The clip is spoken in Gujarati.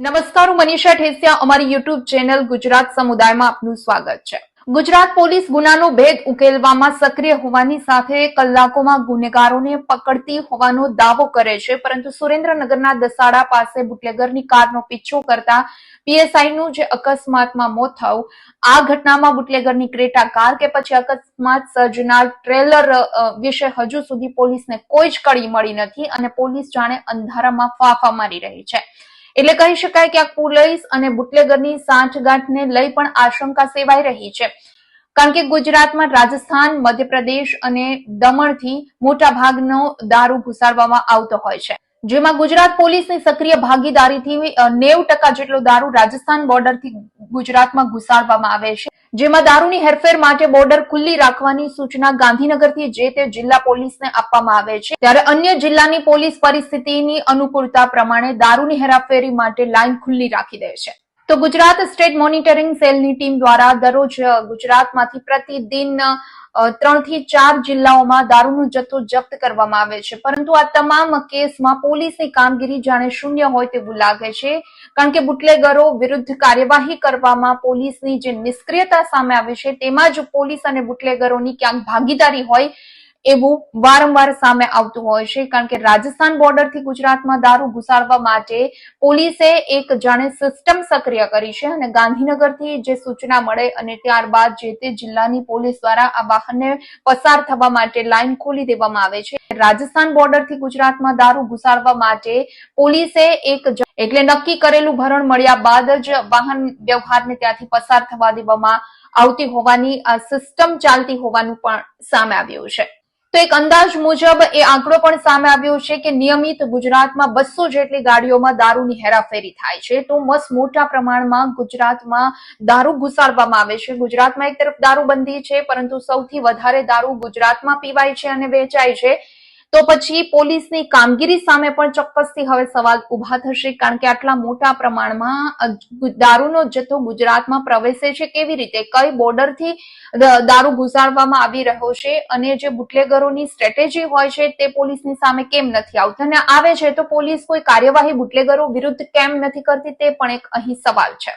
નમસ્કાર, હું મનીષા ઠેસિયા. અમારી યુટ્યુબ ચેનલ ગુજરાત સમુદાયમાં આપનું સ્વાગત છે. ગુજરાત પોલીસ ગુનાનો ભેદ ઉકેલવામાં સક્રિય હોવાની સાથે કલાકોમાં ગુનેગારોને પકડતી હોવાનો દાવો કરે છે. પરંતુ સુરેન્દ્રનગરના દસાડા પાસે બુટલેગરની કારનો પીછો કરતા પીએસઆઈ નું જે અકસ્માતમાં મોત થયું, આ ઘટનામાં બુટલેગરની ક્રેટા કાર કે પછી અકસ્માત સર્જનાર ટ્રેલર વિશે હજુ સુધી પોલીસને કોઈ જ કડી મળી નથી અને પોલીસ જાણે અંધારામાં ફાફા મારી રહી છે. એટલે કહી શકાય કે આ પોલીસ અને બુટલેગરની સાંઠગાંઠને લઈ પણ આશંકા સેવાઈ રહી છે. કારણ કે ગુજરાતમાં રાજસ્થાન, મધ્યપ્રદેશ અને દમણથી મોટા ભાગનો દારૂ ઘુસાડવામાં આવતો હોય છે. જેમાં ગુજરાત પોલીસની સક્રિય ભાગીદારીથી નેવ ટકા જેટલો દારૂ રાજસ્થાન બોર્ડરથી ગુજરાતમાં ઘુસાડવામાં આવે છે. જેમાં દારૂની હેરફેર માટે બોર્ડર ખુલ્લી રાખવાની સૂચના ગાંધીનગરથી જે તે જિલ્લા પોલીસને આપવામાં આવે છે. ત્યારે અન્ય જિલ્લાની પોલીસ પરિસ્થિતિની અનુકૂળતા પ્રમાણે દારૂની હેરાફેરી માટે લાઇન ખુલ્લી રાખી દે છે. તો ગુજરાત સ્ટેટ મોનિટરિંગ સેલની ટીમ દ્વારા દરરોજ ગુજરાતમાંથી પ્રતિદિન ત્રણથી ચાર જિલ્લાઓમાં દારૂનો જથ્થો જપ્ત કરવામાં આવે છે. પરંતુ આ તમામ કેસમાં પોલીસની કામગીરી જાણે શૂન્ય હોય તેવું લાગે છે, કારણ કે બુટલેગરો વિરુદ્ધ કાર્યવાહી કરવામાં પોલીસની જે નિષ્ક્રિયતા સામે આવે છે, તેમાં જ પોલીસ અને બુટલેગરોની ક્યાંક ભાગીદારી હોય એવું વારંવાર સામે આવતું હોય છે, કારણ કે રાજસ્થાન બોર્ડરથી ગુજરાતમાં દારૂ ઘુસાડવા માટે પોલીસે એક જાણે સિસ્ટમ સક્રિય કરી છે અને ગાંધીનગરથી જે સૂચના મળે અને ત્યારબાદ જે તે જિલ્લાની પોલીસ દ્વારા આ વાહનને પસાર થવા માટે લાઈન ખોલી દેવામાં આવે છે. રાજસ્થાન બોર્ડરથી ગુજરાતમાં દારૂ ઘુસાડવા માટે પોલીસે એક એટલે નક્કી કરેલું ભરણ મળ્યા બાદ જ વાહન વ્યવહારને ત્યાંથી પસાર થવા દેવામાં આવતી હોવાની સિસ્ટમ ચાલતી હોવાનું પણ સામે આવ્યું છે. તો એક અંદાજ મુજબ એ આંકડો પણ સામે આવ્યો છે કે નિયમિત ગુજરાતમાં બસો જેટલી ગાડીઓમાં દારૂની હેરાફેરી થાય છે. તો મસ્ત મોટા પ્રમાણમાં ગુજરાતમાં દારૂ ઘુસાડવામાં આવે છે. ગુજરાતમાં એક તરફ દારૂબંધી છે, પરંતુ સૌથી વધારે દારૂ ગુજરાતમાં પીવાય છે અને વેચાય છે. તો પછી પોલીસની કામગીરી સામે પણ ચોક્કસથી હવે સવાલ ઊભા થશે, કારણ કે આટલા મોટા પ્રમાણમાં દારૂનો જથ્થો ગુજરાતમાં પ્રવેશે છે, કેવી રીતે, કઈ બોર્ડરથી દારૂ ઘુસાડવામાં આવી રહ્યો છે, અને જે બુટલેગરોની સ્ટ્રેટેજી હોય છે તે પોલીસની સામે કેમ નથી આવતી? અને આવે છે તો પોલીસ કોઈ કાર્યવાહી બુટલેગરો વિરુદ્ધ કેમ નથી કરતી તે પણ એક અહીં સવાલ છે.